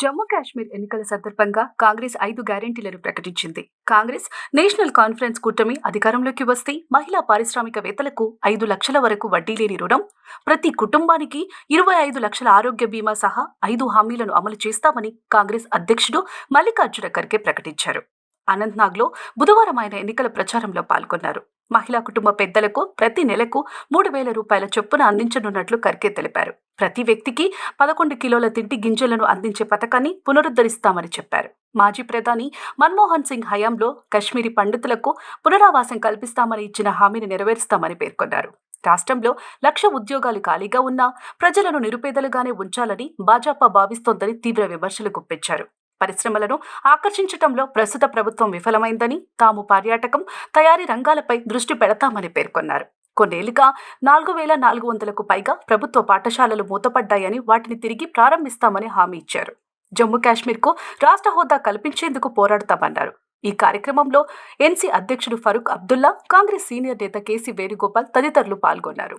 జమ్మూ కాశ్మీర్ ఎన్నికల సందర్భంగా కాంగ్రెస్ ఐదు గ్యారెంటీలను ప్రకటించింది. కాంగ్రెస్ నేషనల్ కాన్ఫరెన్స్ కూటమి అధికారంలోకి వస్తే మహిళా పారిశ్రామికవేత్తలకు ఐదు లక్షల వరకు వడ్డీ లేని రుణం ప్రతి కుటుంబానికి ఇరవై ఐదు లక్షల ఆరోగ్య బీమా సహా ఐదు హామీలను అమలు చేస్తామని కాంగ్రెస్ అధ్యక్షుడు మల్లికార్జున ఖర్గే ప్రకటించారు. అనంతనాగ్లో బుధవారం ఆయన ఎన్నికల ప్రచారంలో పాల్గొన్నారు. మహిళా కుటుంబ పెద్దలకు ప్రతి నెలకు మూడు వేల రూపాయల చొప్పున అందించనున్నట్లు ఖర్గే తెలిపారు. ప్రతి వ్యక్తికి పదకొండు కిలోల తిండి గింజలను అందించే పథకాన్ని పునరుద్ధరిస్తామని చెప్పారు. మాజీ ప్రధాని మన్మోహన్ సింగ్ హయాంలో కశ్మీరీ పండితులకు పునరావాసం కల్పిస్తామని ఇచ్చిన హామీని నెరవేరుస్తామని పేర్కొన్నారు. రాష్ట్రంలో లక్ష ఉద్యోగాలు ఖాళీగా ఉన్నా ప్రజలను నిరుపేదలుగానే ఉంచాలని భాజపా భావిస్తోందని తీవ్ర విమర్శలు గుప్పించారు. పరిశ్రమలను ఆకర్షించటంలో ప్రస్తుత ప్రభుత్వం విఫలమైందని తాము పర్యాటకం తయారీ రంగాలపై దృష్టి పెడతామని పేర్కొన్నారు. కొన్నేళ్ళుగా నాలుగు వేల నాలుగు వందలకు పైగా ప్రభుత్వ పాఠశాలలు మూతపడ్డాయని వాటిని తిరిగి ప్రారంభిస్తామని హామీ ఇచ్చారు. జమ్మూ కాశ్మీర్కు రాష్ట్ర హోదా కల్పించేందుకు పోరాడతామన్నారు. ఈ కార్యక్రమంలో ఎన్సీ అధ్యక్షుడు ఫరూక్ అబ్దుల్లా కాంగ్రెస్ సీనియర్ నేత కేసీ వేణుగోపాల్ తదితరులు పాల్గొన్నారు.